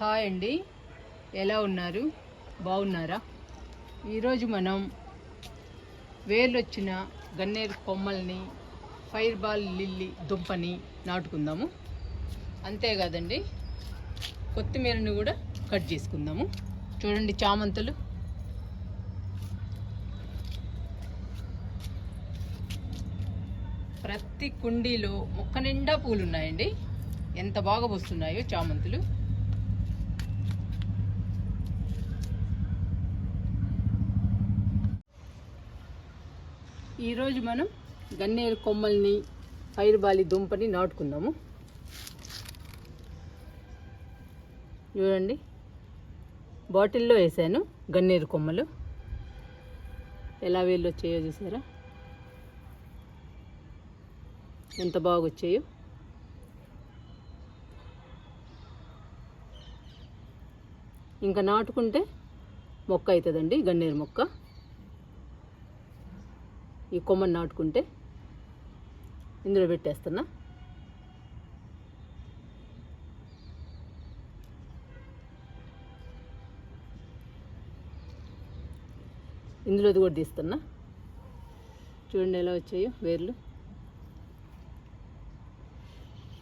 Hi అండి. ఎలా ఉన్నారు? బాగున్నారా? ఈరోజు మనం వేర్లు వచ్చిన గన్నేరు కొమ్మల్ని ఫైర్ బాల్ లిల్లీ దుంపని నాటుకుందాము. అంతేకాదండి కొత్తిమీరని కూడా కట్ చేసుకుందాము. చూడండి చామంతులు. ప్రతి కుండీలో మొక్క నిండా పూలు ఉన్నాయండి ఎంత బాగా వస్తున్నాయో చామంతులు. ఈరోజు మనం గన్నేరు కొమ్మల్ని పైరుబాలి దుంపని నాటుకుందాము. చూడండి బాటిల్లో వేసాను గన్నేరు కొమ్మలు. ఎలా వీళ్ళు వచ్చాయో చూసారా? ఎంత బాగా వచ్చాయో ఇంకా నాటుకుంటే మొక్క అవుతుందండి గన్నేరు మొక్క. ఈ కొమ్మని నాటుకుంటే ఇందులో పెట్టేస్తున్నా. ఇందులోది కూడా తీస్తున్నా. చూడండి ఎలా వచ్చాయో వేర్లు.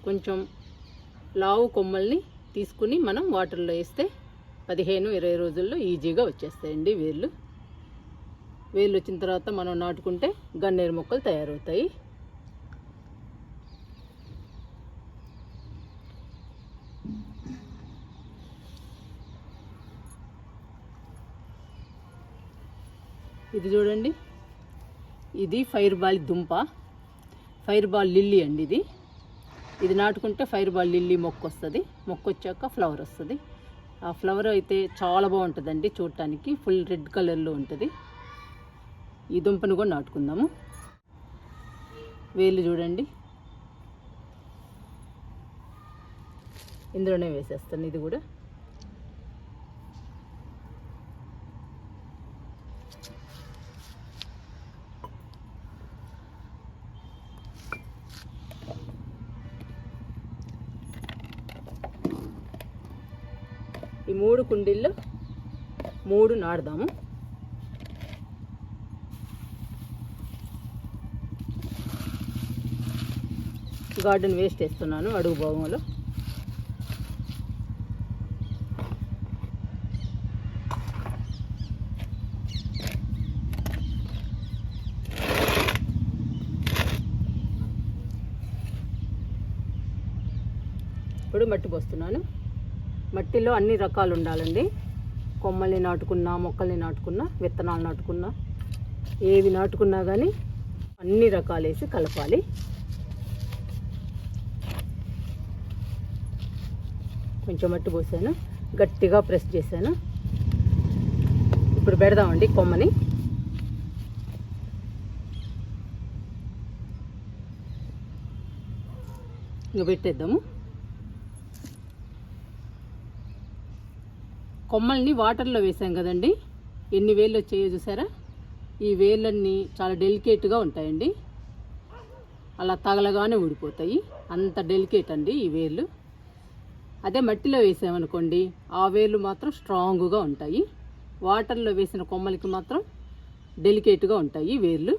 కొంచెం లావు కొమ్మల్ని తీసుకుని మనం వాటర్లో వేస్తే పదిహేను ఇరవై రోజుల్లో ఈజీగా వచ్చేస్తాయండి వేర్లు. వేళ్ళు వచ్చిన తర్వాత మనం నాటుకుంటే గన్నేరు మొక్కలు తయారవుతాయి. ఇది చూడండి. ఇది ఫైర్ బాల్ దుంప. ఫైర్ బాల్ లిల్లీ అండి ఇది. ఇది నాటుకుంటే ఫైర్ బాల్ లిల్లీ మొక్క వస్తుంది. మొక్క వచ్చాక ఫ్లవర్ వస్తుంది. ఆ ఫ్లవర్ అయితే చాలా బాగుంటుందండి చూడటానికి. ఫుల్ రెడ్ కలర్లో ఉంటుంది. ఈ దుంపను కూడా నాటుకుందాము. వేలు చూడండి. ఇందులోనే వేసేస్తాను ఇది కూడా. ఈ మూడు కుండీల్లో మూడు నాటుదాము. గార్డెన్ వేస్ట్ వేస్తున్నాను అడుగు భాగంలో ఇప్పుడు మట్టి పోస్తున్నాను. మట్టిలో అన్ని రకాలు ఉండాలండి. కొమ్మల్ని నాటుకున్నా మొక్కల్ని నాటుకున్నా విత్తనాలు నాటుకున్నా ఏవి నాటుకున్నా కానీ అన్ని రకాలు వేసి కలపాలి. కొంచెం మట్టి పోసాను. గట్టిగా ప్రెస్ చేశాను. ఇప్పుడు పెడదామండి కొమ్మని. ఇంకా పెట్టేద్దాము. కొమ్మల్ని వాటర్లో వేసాం కదండి. ఎన్ని వేళ్ళు వచ్చాయో చూసారా? ఈ వేళ్ళన్నీ చాలా డెలికేట్గా ఉంటాయండి. అలా తగలగానే ఊడిపోతాయి. అంత డెలికేట్ అండి ఈ వేళ్ళు అదే మట్టిలో వేసామనుకోండి ఆ వేర్లు మాత్రం స్ట్రాంగ్గా ఉంటాయి. వాటర్లో వేసిన కొమ్మలకి మాత్రం డెలికేట్గా ఉంటాయి వేర్లు.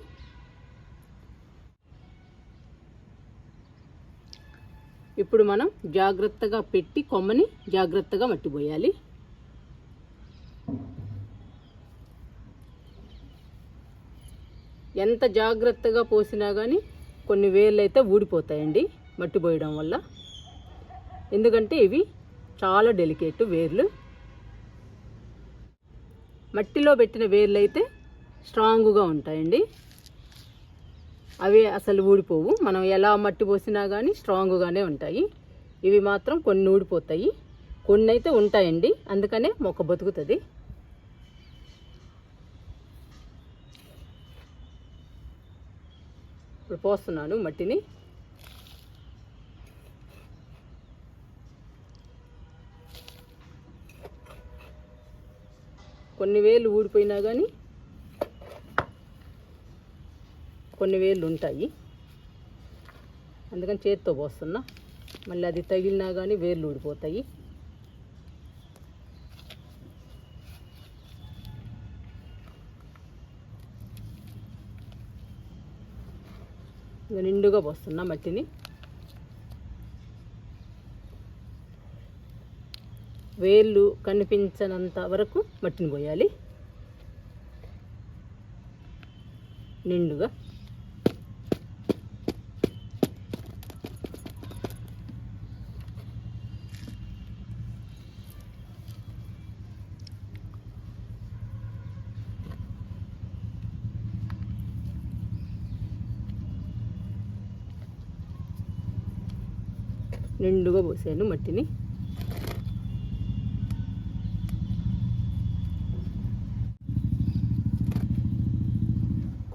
ఇప్పుడు మనం జాగ్రత్తగా పెట్టి కొమ్మని జాగ్రత్తగా మట్టిపోయాలి. ఎంత జాగ్రత్తగా పోసినా కానీ కొన్ని వేర్లు అయితే ఊడిపోతాయండి మట్టి పోయడం వల్ల. ఎందుకంటే ఇవి చాలా డెలికేట్ వేర్లు. మట్టిలో పెట్టిన వేర్లు అయితే స్ట్రాంగ్గా ఉంటాయండి. అవి అసలు ఊడిపోవు. మనం ఎలా మట్టి పోసినా కానీ స్ట్రాంగ్గానే ఉంటాయి. ఇవి మాత్రం కొన్ని ఊడిపోతాయి. కొన్ని అయితే ఉంటాయండి. అందుకనే మొక్క బతుకుతుంది. ఇప్పుడు పోస్తున్నాను మట్టిని. కొన్ని వేలు ఊడిపోయినా కానీ కొన్ని వేలు ఉంటాయి. అందుకని చేతితో పోస్తున్నా. మళ్ళీ అది తగిలినా కానీ వేర్లు ఊడిపోతాయి. నిండుగా పోస్తున్నా మట్టిని. వేళ్ళు కనిపించనంత వరకు మట్టిని పోయాలి. నిండుగా. నిండుగా పోసాను మట్టిని.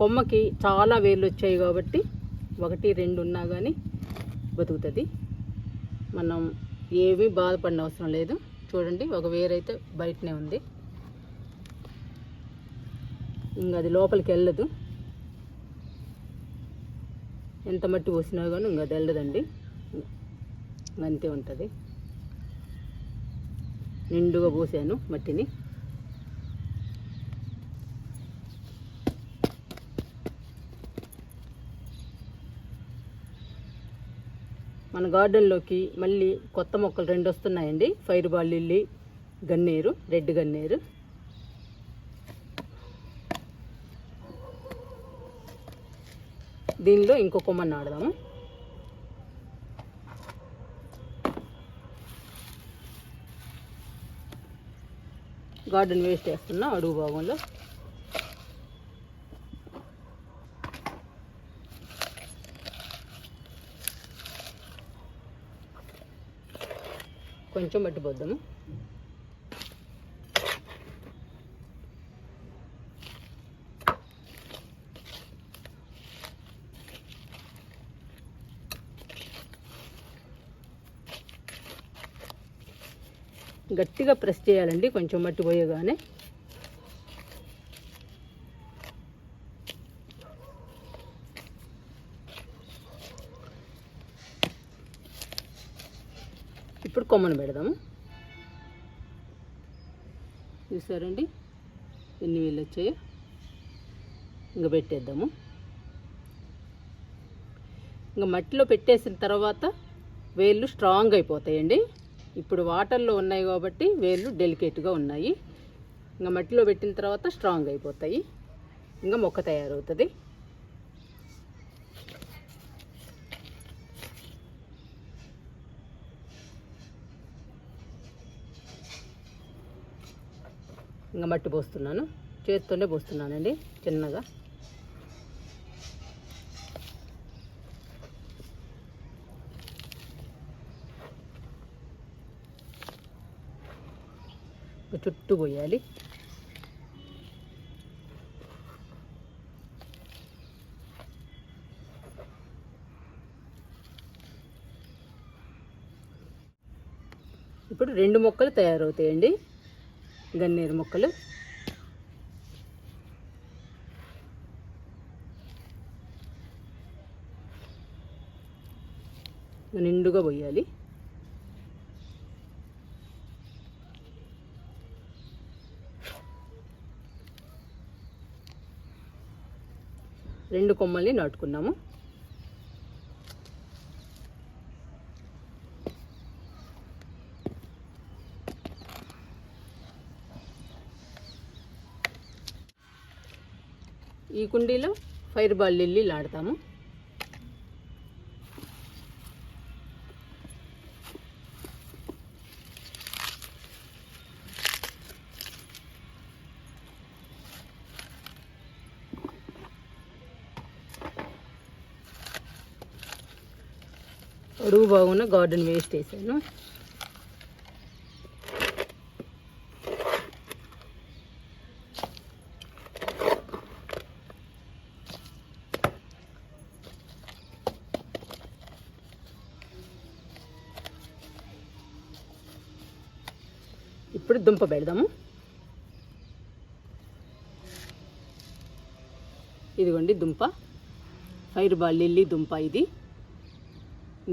కొమ్మకి చాలా వేర్లు వచ్చాయి కాబట్టి ఒకటి రెండు ఉన్నా కానీ బతుకుతుంది. మనం ఏమీ బాధపడిన అవసరం లేదు. చూడండి ఒక వేరైతే బయటనే ఉంది. ఇంకా అది లోపలికి వెళ్ళదు. ఎంత మట్టి పోసినా కానీ ఇంకా అది వెళ్ళదండి. అంతే ఉంటుంది. నిండుగా పోసాను మట్టిని. మన గార్డెన్లోకి మళ్ళీ కొత్త మొక్కలు రెండు వస్తున్నాయండి. ఫైర్ బాల్ లిల్లీ గన్నేరు రెడ్ గన్నేరు. దీనిలో ఇంకో కొమ్మని నాడదాము గార్డెన్ వేస్ట్ చేస్తున్నా అడుగు భాగంలో కొంచెం పట్టిపోద్దాము గట్టిగా ప్రెస్ చేయాలండి కొంచెం మట్టి ఇప్పుడు కొమ్మను పెడదాము. చూసారండి? ఎన్ని వేలు వచ్చాయో? ఇంకా పెట్టేద్దాము. ఇంకా మట్టిలో పెట్టేసిన తర్వాత వేళ్ళు స్ట్రాంగ్ అయిపోతాయండి. ఇప్పుడు వాటర్లో ఉన్నాయి కాబట్టి వేళ్ళు డెలికేట్గా ఉన్నాయి. ఇంకా మట్టిలో పెట్టిన తర్వాత స్ట్రాంగ్ అయిపోతాయి. ఇంకా మొక్క తయారవుతుంది. ఇంకా మట్టి పోస్తున్నాను. చేతితోనే పోస్తున్నానండి చిన్నగా. చుట్టూ పోయాలి. ఇప్పుడు రెండు మొక్కలు తయారవుతాయండి. గన్నేరు మొక్కలు. నిండుగా పోయాలి. రెండు కొమ్మల్ని నాటుకున్నాము. కుండీలో ఫైర్ బాల్ లిల్లీ ఆడతాము. అడుగు బాగున్న గార్డెన్ వేస్ట్ వేసాను దుంప పెడదాము. ఇదిగోండి దుంప. ఫైర్ బాల్ లిల్లీ దుంప ఇది.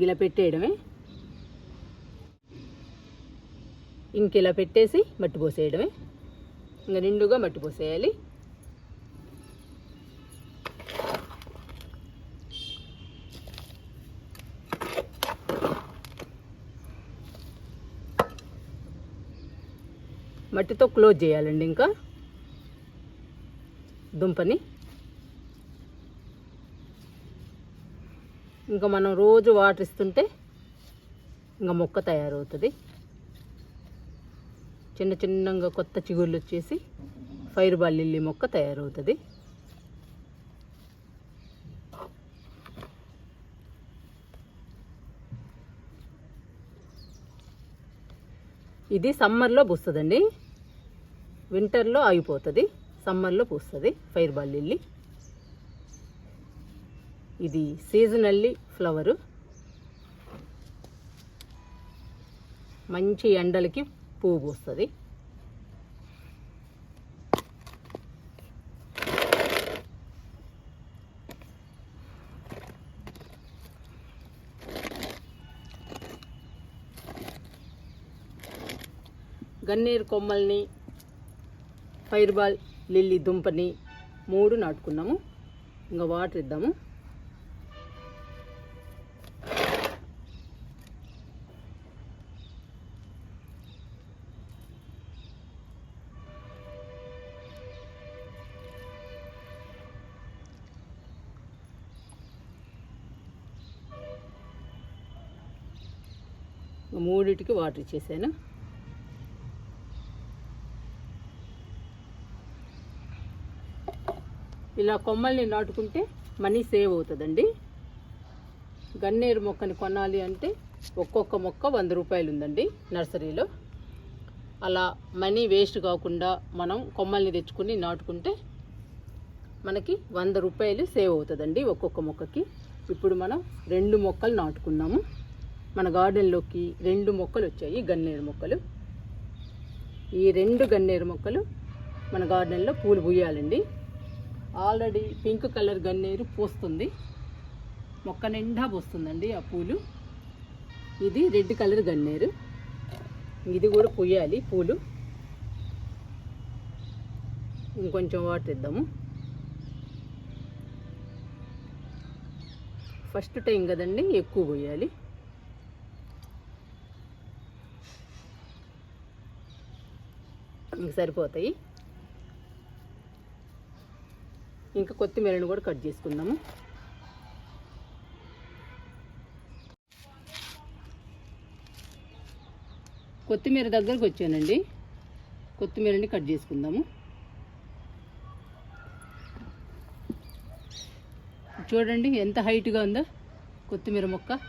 ఇలా పెట్టేయడమే. ఇంక ఇలా పెట్టేసి మట్టి పోసేయడమే. ఇంకా నిండుగా మట్టి పోసేయాలి. మట్టితో క్లోజ్ చేయాలండి ఇంకా. దుంపని. ఇంకా మనం రోజు వాటర్ ఇస్తుంటే ఇంకా మొక్క తయారవుతుంది. చిన్న చిన్నగా కొత్త చిగుళ్ళు వచ్చేసి ఫైర్ బాల్లిల్లి మొక్క తయారవుతుంది. ఇది సమ్మర్లో పూస్తుందండి. వింటర్లో ఆగిపోతుంది సమ్మర్లో పూస్తుంది ఫైర్ బాల్ లిల్లీ. ఇది సీజనల్లీ ఫ్లవరు. మంచి ఎండలకి పువ్వు పూస్తుంది. గన్నేరు కొమ్మల్ని ఫైర్ బాల్ లిల్లీ దుంపని మూడు నాటుకున్నాము. ఇంకా వాటర్ ఇద్దాము. మూడిటికి వాటర్ ఇచ్చేసాను. ఇలా కొమ్మల్ని నాటుకుంటే మనీ సేవ్ అవుతుందండి. గన్నేరు మొక్కని కొనాలి అంటే ఒక్కొక్క మొక్క వంద రూపాయలు ఉందండి నర్సరీలో. అలా మనీ వేస్ట్ కాకుండా మనం కొమ్మల్ని తెచ్చుకుని నాటుకుంటే మనకి వంద రూపాయలు సేవ్ అవుతుందండి ఒక్కొక్క మొక్కకి. ఇప్పుడు మనం రెండు మొక్కలు నాటుకున్నాము. మన గార్డెన్లోకి రెండు మొక్కలు వచ్చాయి గన్నేరు మొక్కలు. ఈ రెండు గన్నేరు మొక్కలు మన గార్డెన్లో పూలు పూయాలండి. ఆల్రెడీ పింక్ కలర్ గన్నేరు పూస్తుంది. మొక్క నిండా పూస్తుందండి ఆ పూలు. ఇది రెడ్ కలర్ గన్నేరు. ఇది కూడా పూయాలి పూలు. ఇంకొంచెం వాటర్ ఇద్దాము. ఫస్ట్ టైం కదండి ఎక్కువ పోయాలి. ఇంక సరిపోతాయి. ఇంకా కొత్తిమీరను కూడా కట్ చేసుకుందాము. కొత్తిమీర దగ్గరకు వచ్చానండి. కొత్తిమీరని కట్ చేసుకుందాము. చూడండి ఎంత హైట్గా ఉందో కొత్తిమీర మొక్క.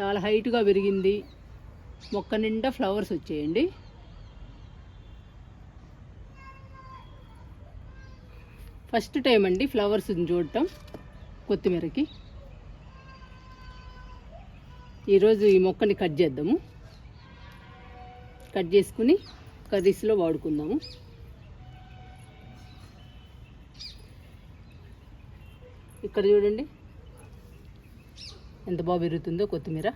చాలా హైట్గా పెరిగింది మొక్క నిండా ఫ్లవర్స్ వచ్చాయండి. ఫస్ట్ టైం అండి ఫ్లవర్స్ చూడటం కొత్తిమీరకి. ఈరోజు ఈ మొక్కని కట్ చేద్దాము. కట్ చేసుకుని కర్రీస్లో వాడుకుందాము. ఇక్కడ చూడండి. ఎంత బాగా పెరుగుతుందో కొత్తిమీర.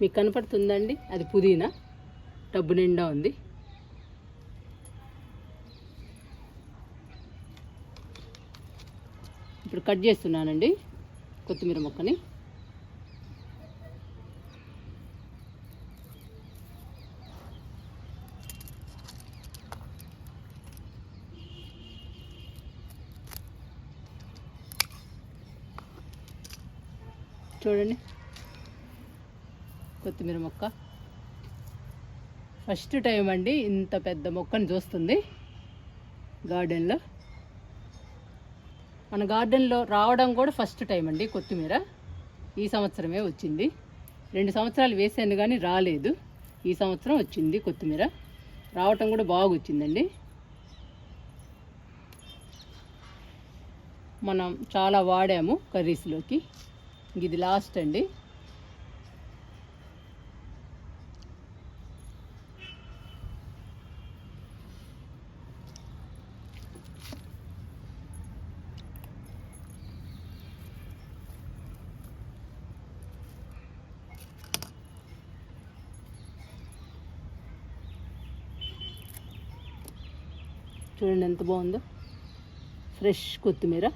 మీకు కనపడుతుందండి? అది పుదీనా. టబ్బు నిండా ఉంది. ఇప్పుడు కట్ చేస్తున్నానండి కొత్తిమీర మొక్కని. చూడండి. కొత్తిమీర మొక్క. ఫస్ట్ టైం అండి ఇంత పెద్ద మొక్కను చూస్తుంది గార్డెన్లో. మన గార్డెన్లో రావడం కూడా ఫస్ట్ టైం అండి కొత్తిమీర. ఈ సంవత్సరమే వచ్చింది. రెండు సంవత్సరాలు వేసాను కానీ రాలేదు. ఈ సంవత్సరం వచ్చింది కొత్తిమీర. రావటం కూడా బాగా వచ్చిందండి. మనం చాలా వాడాము కర్రీస్లోకి. ఇది లాస్ట్ అండి చూడండి ఎంత బాగుందో. ఫ్రెష్ కొత్తిమీర.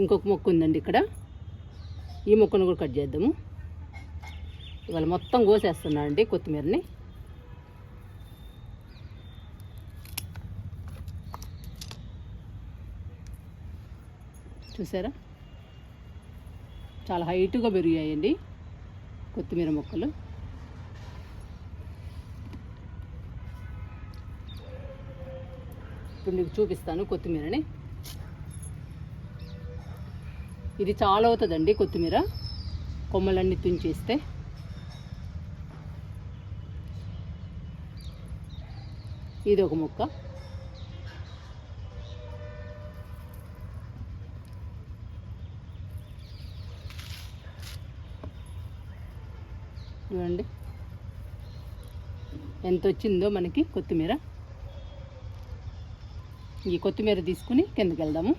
ఇంకొక మొక్క ఉందండి ఇక్కడ. ఈ మొక్కను కూడా కట్ చేద్దాము. ఇవాళ మొత్తం కోసేస్తున్నా అండి కొత్తిమీరని. చూసారా? చాలా హైట్గా పెరిగాయండి కొత్తిమీర మొక్కలు. ఇప్పుడు మీకు చూపిస్తాను కొత్తిమీరని. ఇది చాలా అవుతుందండి కొత్తిమీర. కొమ్మలన్నీ తుంచేస్తే. ఇది ఒక ముక్క. చూడండి. ఎంత వచ్చిందో మనకి కొత్తిమీర. ఈ కొత్తిమీర తీసుకుని కిందకి వెళ్దాము.